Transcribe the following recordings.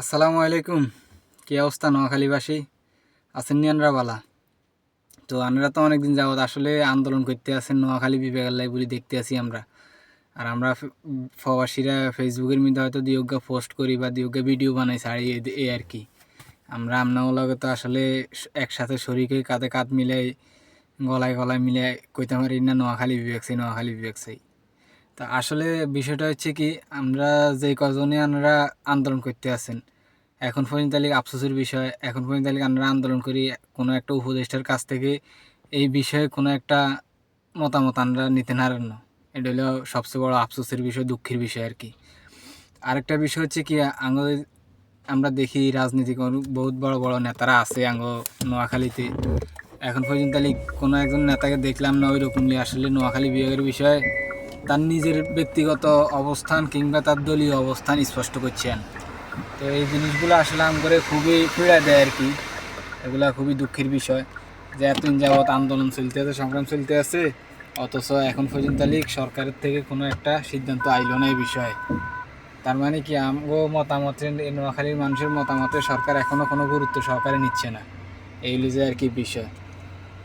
আসসালামু আলাইকুম। কি অবস্থা নোয়াখালীবাসী আছেন নি আনরা বালা? তো আনরা তো অনেকদিন যাবত আসলে আন্দোলন করতে আছেন নোয়াখালী বিভাগের লাই বলে দেখতে আছি আমরা। আর আমরা প্রবাসীরা ফেসবুকের মধ্যে হয়তো দিয়োগা পোস্ট করি বা দিয়োগা ভিডিও বানাই ছাড়ি এই- আর কি। আমরা আমনাগুলোকে তো আসলে একসাথে শরীকে কাঁধে কাঁধ মিলাই, গলায় গলায় মিলাই কইতে পারি না নোয়াখালী চাই নোয়াখালী চাই তা আসলে বিষয়টা হচ্ছে কি, আমরা যে কজনে আমরা আন্দোলন করতে আছেন, এখন পর্যন্ত আফসোসের বিষয়, এখন পর্যন্ত আমরা আন্দোলন করি, কোনো একটা উপদেষ্টার কাছ থেকে এই বিষয়ে কোনো একটা মতামত আমরা নিতে না এটা হলো সবচেয়ে বড় আফসোসের বিষয়, দুঃখের বিষয় আর কি। আরেকটা বিষয় হচ্ছে কি আমাদের আমরা দেখি রাজনীতিক অনেক- বহুত বড় বড় নেতারা আছে আঙ্গ নোয়াখালীতে। এখন পর্যন্ত কোনো একজন নেতাকে দেখলাম না ওই রকমলি আসলে নোয়াখালী বিভাগের বিষয়ে তার নিজের ব্যক্তিগত অবস্থান কিংবা তার দলীয় অবস্থান স্পষ্ট করছেন। তো এই জিনিসগুলো আসলে আম করে খুবই পীড়া দেয় আর কি। এগুলা খুবই দুঃখের বিষয় যে এতদিন যাবৎ আন্দোলন চলতে আছে, সংগ্রাম চলতে আছে, অথচ এখন পর্যন্ত লিগ সরকারের থেকে কোনো একটা সিদ্ধান্ত আইলো না এই বিষয়ে। তার মানে কি, আমগো মতামতের নোয়াখালীর মানুষের মতামতে সরকার এখনও কোনো গুরুত্ব সহকারে নিচ্ছে না। এই যে আর কি বিষয়।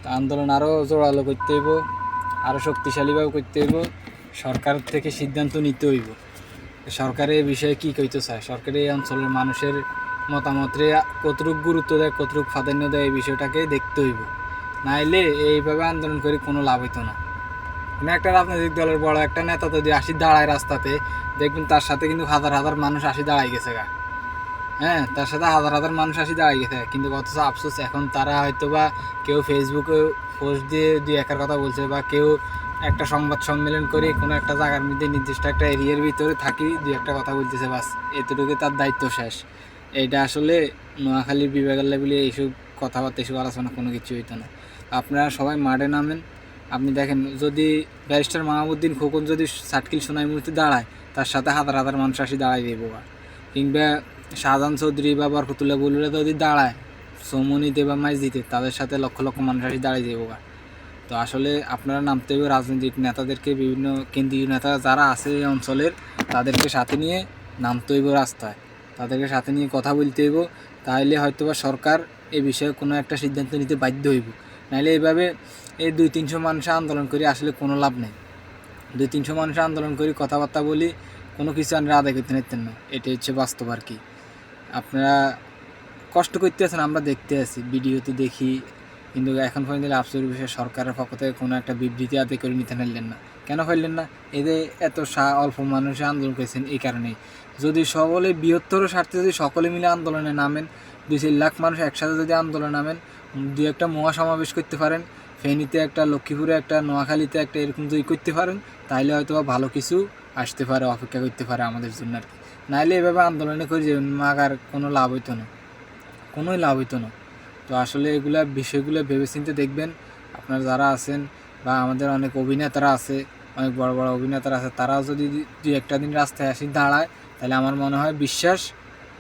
তো আন্দোলন আরও জোরালো করতে হইব আরও শক্তিশালীভাবে করতে হইব সরকার থেকে সিদ্ধান্ত নিতে হইব। সরকার এই বিষয়ে কী কইতে চায়? সরকার অঞ্চলের মানুষের মতামতে কতটুকু গুরুত্ব দেয়, কতটুকু প্রাধান্য দেয় এই বিষয়টাকে দেখতে হইব। নাইলে এইভাবে আন্দোলন করে কোনো লাভ হইতো না। কোনো একটা রাজনৈতিক দলের বড় একটা নেতা যদি আসি দাঁড়ায় রাস্তাতে, দেখবেন তার সাথে কিন্তু হাজার হাজার মানুষ আসি দাঁড়াই গেছে গা। হ্যাঁ তার সাথে হাজার হাজার মানুষ আসি দাঁড়াই গেছে কিন্তু অথচ আফসোস, এখন তারা হয়তো বা কেউ ফেসবুকে পোস্ট দিয়ে দুই একার কথা বলছে বা কেউ একটা সংবাদ সম্মেলন করে, কোনো একটা জায়গার মধ্যে নির্দিষ্ট একটা এরিয়ার ভিতরে থাকি দু একটা কথা বলতেছে, বাস। এতটুকু তার দায়িত্ব শেষ। এটা আসলে নোয়াখালী বিভাগের লেভেলে এইসব কথাবার্তা এসব আলোচনা কোনো কিছু হইতো না। আপনারা সবাই মাঠে নামেন। আপনি দেখেন, যদি ব্যারিস্টার মাহমুদ্দিন খোকন যদি সাটকিল সোনাই মূর্তি দাঁড়ায়, তার সাথে হাজার হাজার মানুষ আসি দাঁড়াই দেব কিংবা শাহজাহান চৌধুরী বা বরকতুল্লাহ বলুরা যদি দাঁড়ায়, সৌমনিতে বা মাইজ দিতে তাদের সাথে লক্ষ লক্ষ মানুষ আসি দাঁড়াই দেবো তো আসলে আপনারা নামতে হবে রাজনৈতিক নেতাদেরকে, বিভিন্ন কেন্দ্রীয় নেতা যারা আছে এই অঞ্চলের, তাদেরকে সাথে নিয়ে নামতে হইব রাস্তায়। তাদেরকে সাথে নিয়ে কথা বলতে হইব তাহলে হয়তোবা সরকার এ বিষয়ে কোনো একটা সিদ্ধান্ত নিতে বাধ্য হইব। নাহলে এইভাবে এই দুই তিনশো মানুষ আন্দোলন করে আসলে কোনো লাভ নেই। দুই তিনশো মানুষ আন্দোলন করি কথাবার্তা বলি, কোনো কিছু আমরা আদায় করতে নিতেন না। এটাই হচ্ছে বাস্তব আর কি। আপনারা কষ্ট করতে আছেন আমরা দেখতে আছি, ভিডিওতে দেখি কিন্তু এখন পর্যন্ত আফসোর বিষয়ে সরকারের পক্ষ থেকে কোনো একটা বিবৃতি আদায় করে নিতে পারলেন না। কেন পারলেন না? এদের এত অল্প মানুষ আন্দোলন করেছেন এই কারণেই। যদি সকলে, বৃহত্তর স্বার্থে যদি সকলে মিলে আন্দোলনে নামেন, দুই চার লাখ মানুষ একসাথে যদি আন্দোলনে নামেন, দু একটা মহা সমাবেশ করতে পারেন, ফেনীতে একটা, লক্ষ্মীপুরে একটা, নোয়াখালীতে একটা এরকম যদি করতে পারেন তাহলে হয়তো ভালো কিছু আসতে পারে, অপেক্ষা করতে পারে আমাদের জন্য আর কি। নাহলে এভাবে আন্দোলনে করে যে মাগার কোনো লাভ হইতো না। কোনোই লাভ হইতো না। তো আসলে এগুলা বিষয়গুলো ভেবেচিন্তে দেখবেন, আপনারা যারা আছেন বা আমাদের অনেক অভিনেতারা আছে, অনেক বড় বড় অভিনেতারা আছে, তারাও যদি দুই একটা দিন রাস্তায় আসি দাঁড়ায়, তাহলে আমার মনে হয় বিশ্বাস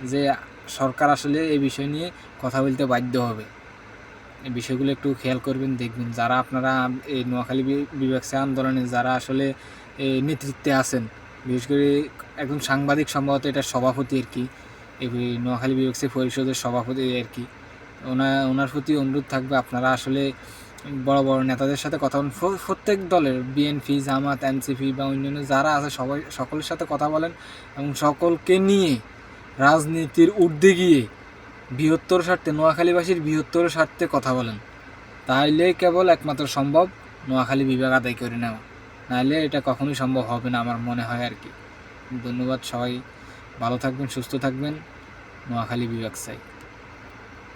যে সরকার আসলে এই বিষয় নিয়ে কথা বলতে বাধ্য হবে। এই বিষয়গুলো একটু খেয়াল করবেন, দেখবেন যারা আপনারা এই নোয়াখালী বি- বিভাগ সে আন্দোলনে যারা আসলে নেতৃত্বে আছেন, বিশেষ করে একজন সাংবাদিক সম্ভবত এটা সভাপতি আর কি এই নোয়াখালী বিভাগ সে পরিষদের সভাপতি আর কি ওনার ওনার প্রতি অনুরোধ থাকবে আপনারা আসলে বড় বড় নেতাদের সাথে কথা বলেন। প্রত্যেক দলের বিএনপি, জামাত, এনসিপি বা অন্যান্য যারা আছে, সবাই, সকলের সাথে কথা বলেন এবং সকলকে নিয়ে রাজনীতির ঊর্ধ্বে গিয়ে বৃহত্তর স্বার্থে, নোয়াখালীবাসীর বৃহত্তর স্বার্থে কথা বলেন। তাইলে কেবল একমাত্র সম্ভব নোয়াখালী বিভাগ আদায় করে নেওয়া। নাহলে এটা কখনোই সম্ভব হবে না আমার মনে হয় আর কি। ধন্যবাদ সবাই। ভালো থাকবেন, সুস্থ থাকবেন। নোয়াখালী বিভাগ চাই